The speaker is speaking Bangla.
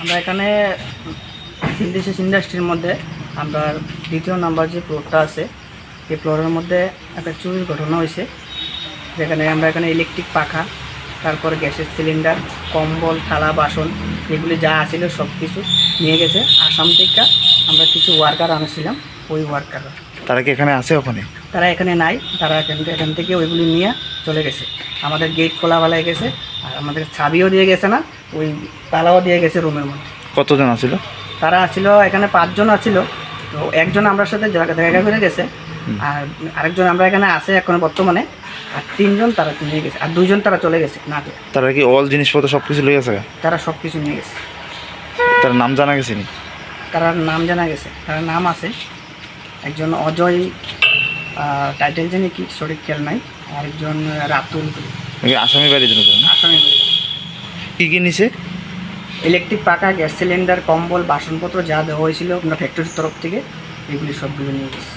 আমরা এখানে সিন্ডিসিস ইন্ডাস্ট্রির মধ্যে আমরা দ্বিতীয় নাম্বার যে প্লটটা আছে, এই প্লটের মধ্যে একটা চুরির ঘটনা হয়েছে। যেখানে আমরা এখানে ইলেকট্রিক পাখা তারপরে গ্যাসের সিলিন্ডার কম্বল থালা বাসন এগুলি যা আছিল সব কিছু নিয়ে গেছে। আসাম থেকে আমরা কিছু ওয়ার্কার আনেছিলাম ওই ওয়ার্কাররা তারা কি এখানে আছে ওখানে? তারা এখানে নাই তারা এখান থেকে এখান থেকে ওইগুলি নিয়ে চলে গেছে। আমাদের গেট খোলা বেলায় গেছে আর আমাদের ছাবিও দিয়ে গেছে না ওই তালাও দিয়ে গেছে রুমের মধ্যে। কতজন আছিল? তারা ছিল এখানে পাঁচজন আছিল। তো একজন আমার সাথে জায়গা জায়গা করে গেছে আর আরেকজন আমরা এখানে আছে এখন বর্তমানে আর তিনজন তারা নিয়ে গেছে আর দুইজন তারা চলে গেছে না তারা কি অল জিনিসপত্র সব কিছু লই আছে তারা সব কিছু নিয়ে গেছে। তার নাম জানা গেছে নি? তার নাম জানা গেছে তার নাম আছে একজন অজয় টাইটেল জানি কি সঠিক খেয়াল নাই আরেকজন রাতুল। আসামি বাড়ি দিন আসামি কি কি নিছে? ইলেকট্রিক পাকা গ্যাস সিলিন্ডার কম্বল বাসনপত্র যা দেওয়া হয়েছিল আমরা ফ্যাক্টরির তরফ থেকে এগুলি সবগুলো নিয়ে গেছি।